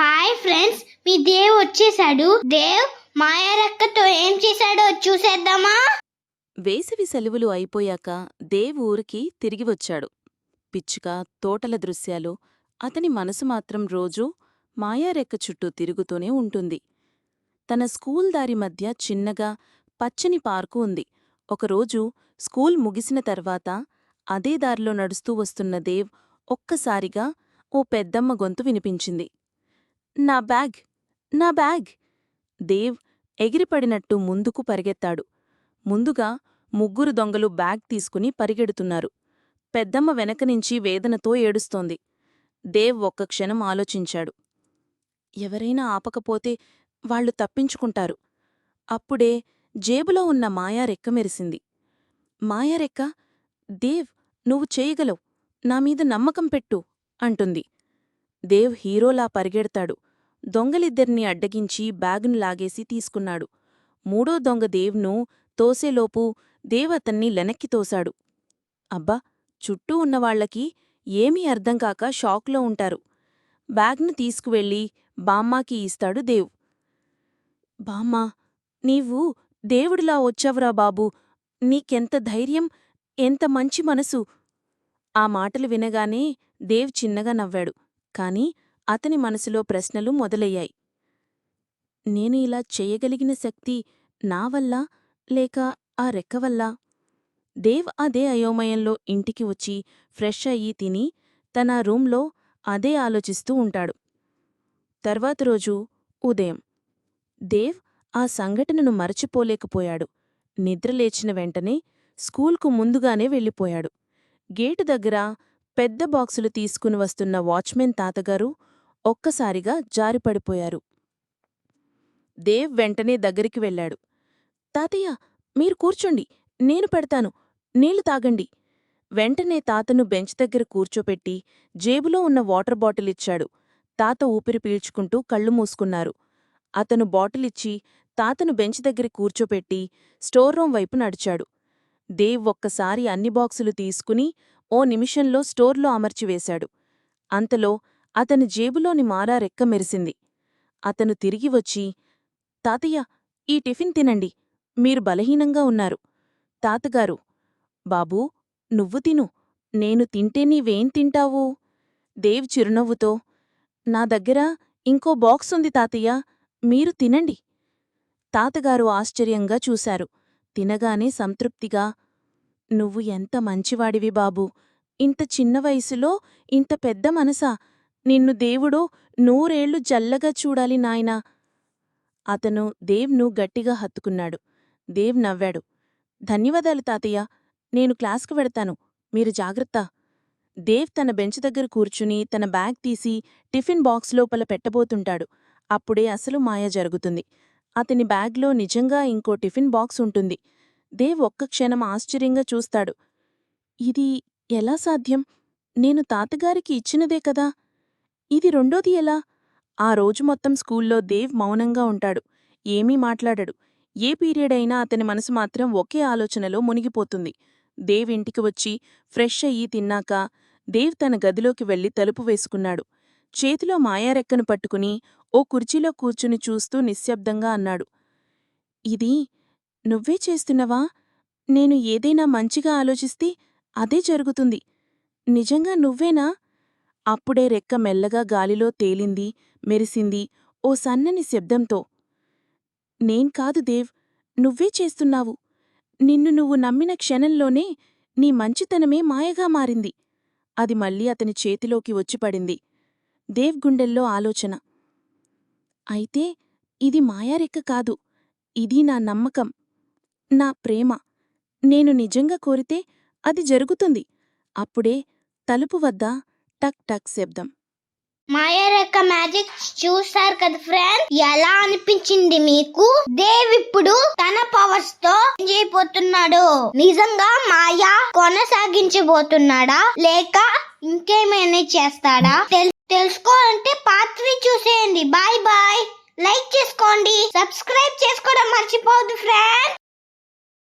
Hi friends మీ దేవ్ వచ్చేసాడు దేవ్ మాయారక్కతో ఏం చేశాడో చూసేద్దామా? వేసవి సెలవులు అయిపోయాక దేవ్ ఊరికి తిరిగి వచ్చాడు. పిచ్చుక తోటల దృశ్యాలు అతని మనసు మాత్రం రోజూ మాయారెక్క చుట్టూ తిరుగుతూనే ఉంటుంది. తన స్కూల్ దారి మధ్య చిన్నగా పచ్చని పార్కు ఉంది. ఒకరోజు స్కూల్ ముగిసిన తర్వాత అదే దారిలో నడుస్తూ వస్తున్న దేవ్ ఒక్కసారిగా ఓ పెద్దమ్మ గొంతు వినిపించింది. నా బ్యాగ్ నా బ్యాగ్! దేవ్ ఎగిరిపడినట్టు ముందుకు పరిగెత్తాడు. ముందుగా ముగ్గురు దొంగలు బ్యాగ్ తీసుకుని పరిగెడుతున్నారు. పెద్దమ్మ వెనకనుంచి వేదనతో ఏడుస్తోంది. దేవ్ ఒక్క క్షణం ఆలోచించాడు. ఎవరైనా ఆపకపోతే వాళ్ళు తప్పించుకుంటారు. అప్పుడే జేబులో ఉన్న మాయా రెక్క మెరిసింది. మాయా రెక్క దేవ్ నువ్వు చేయగలవు. నా మీద నమ్మకం పెట్టు అంటుంది. దేవ్ హీరోలా పరిగెడతాడు. దొంగలిద్దర్నీ అడ్డగించి బ్యాగును లాగేసి తీసుకున్నాడు. మూడో దొంగ దేవ్ను తోసేలోపు దేవ్ అతన్ని తోశాడు. అబ్బా చుట్టూ ఉన్నవాళ్ళకి ఏమీ అర్థంకాక షాక్లో ఉంటారు. బ్యాగ్ను తీసుకువెళ్ళి బామ్మాకి ఇస్తాడు దేవ్. బామ్మా నీవు దేవుడిలా వచ్చావురా బాబూ. నీకెంత ధైర్యం ఎంత మంచి మనసు. ఆ మాటలు వినగానే దేవ్ చిన్నగా నవ్వాడు. కాని అతని మనసులో ప్రశ్నలు మొదలయ్యాయి. నేను ఇలా చెయ్యగలిగిన శక్తి నా వల్ల లేక ఆ రెక్క వల్ల? దేవ్ అదే అయోమయంలో ఇంటికి వచ్చి ఫ్రెష్ అయ్యి తిని తన రూంలో అదే ఆలోచిస్తూ ఉంటాడు. తర్వాత రోజు ఉదయం దేవ్ ఆ సంఘటనను మరచిపోలేకపోయాడు. నిద్రలేచిన వెంటనే స్కూల్కు ముందుగానే వెళ్ళిపోయాడు. గేటు దగ్గర పెద్ద బాక్సులు తీసుకుని వస్తున్న వాచ్మెన్ తాతగారు ఒక్కసారిగా జారిపడిపోయారు. దేవ్ వెంటనే దగ్గరికి వెళ్ళాడు. తాతయ్య మీరు కూర్చోండి నేను పెడతాను నీళ్ళు తాగండి. వెంటనే తాతను బెంచ్ దగ్గర కూర్చోపెట్టి జేబులో ఉన్న వాటర్ బాటిల్ ఇచ్చాడు. తాత ఊపిరి పీల్చుకుంటూ కళ్ళు మూసుకున్నారు. అతను బాటిలిచ్చి తాతను బెంచ్ దగ్గర కూర్చోపెట్టి స్టోర్ రూమ్ వైపు నడిచాడు. దేవ్ ఒక్కసారి అన్ని బాక్సులు తీసుకుని ఓ నిమిషంలో స్టోర్లో అమర్చివేశాడు అంతలో అతని జేబులోని మారా రెక్క మెరిసింది. అతను తిరిగి వచ్చి తాతయ్య ఈ టిఫిన్ తినండి. మీరు బలహీనంగా ఉన్నారు. తాతగారు బాబూ నువ్వు తిను. నేను తింటే నీవేం తింటావు? దేవ్ చిరునవ్వుతో నా దగ్గర ఇంకో బాక్స్ ఉంది తాతయ్య. మీరు తినండి. తాతగారు ఆశ్చర్యంగా చూశారు. తినగానే సంతృప్తిగా నువ్వు ఎంత మంచివాడివి బాబూ. ఇంత చిన్న వయసులో ఇంత పెద్ద మనసా. నిన్ను దేవుడో నూరేళ్ళు జల్లగా చూడాలి నాయనా. అతను దేవ్ను గట్టిగా హత్తుకున్నాడు. దేవ్ నవ్వాడు. ధన్యవాదాలు తాతయ్య. నేను క్లాస్కు వెడతాను మీరు జాగ్రత్త. దేవ్ తన బెంచ్ దగ్గర కూర్చుని తన బ్యాగ్ తీసి టిఫిన్ బాక్స్ లోపల పెట్టబోతుంటాడు. అప్పుడే అసలు మాయ జరుగుతుంది. అతని బ్యాగ్లో నిజంగా ఇంకో టిఫిన్ బాక్స్ ఉంటుంది. దేవ్ ఒక్క క్షణం ఆశ్చర్యంగా చూస్తాడు. ఇది ఎలా సాధ్యం? నేను తాతగారికి ఇచ్చినదే కదా? ఇది రెండోది ఎలా? ఆ రోజు మొత్తం స్కూల్లో దేవ్ మౌనంగా ఉంటాడు. ఏమీ మాట్లాడడు. ఏ పీరియడ్ అయినా అతని మనసు మాత్రం ఒకే ఆలోచనలో మునిగిపోతుంది. దేవ్ ఇంటికి వచ్చి ఫ్రెష్ అయ్యి తిన్నాక దేవ్ తన గదిలోకి వెళ్ళి తలుపు వేసుకున్నాడు. చేతిలో మాయారెక్కను పట్టుకుని ఓ కుర్చీలో కూర్చుని చూస్తూ నిశ్శబ్దంగా అన్నాడు. ఇది నువ్వే చేస్తున్నవా? నేను ఏదైనా మంచిగా ఆలోచిస్తే అదే జరుగుతుంది. నిజంగా నువ్వేనా? అప్పుడే రెక్క మెల్లగా గాలిలో తేలింది మెరిసింది ఓ సన్నని శబ్దంతో. నేన్ కాదు దేవ్ నువ్వే చేస్తున్నావు. నిన్ను నువ్వు నమ్మిన క్షణంలోనే నీ మంచితనమే మాయగా మారింది. అది మళ్ళీ అతని చేతిలోకి వచ్చిపడింది దేవ్ గుండెల్లో ఆలోచన. అయితే ఇది మాయారెక్క కాదు. ఇది నా నమ్మకం. నా ప్రేమ. నేను నిజంగా కోరితే అది జరుగుతుంది. అప్పుడే తలుపు వద్ద టక్ టక్ శబ్దం. మాయారక్క మ్యాజిక్ చూసారు కదా ఫ్రెండ్? ఎలా అనిపించింది మీకు? దేవ్ ఇప్పుడు తన పవర్స్తో చేయబోతున్నాడు నిజంగా మాయా కొనసాగించబోతున్నాడా? లేక ఇంకేమైనా చేస్తాడా? తెల్- తెలుసుకోవాలంటే పార్ట్ త్రీ చూసేయండి. బాయ్ బాయ్ లైక్ చేసుకోండి. సబ్స్క్రైబ్ చేసుకోవడం మర్చిపోవద్దు ఫ్రెండ్.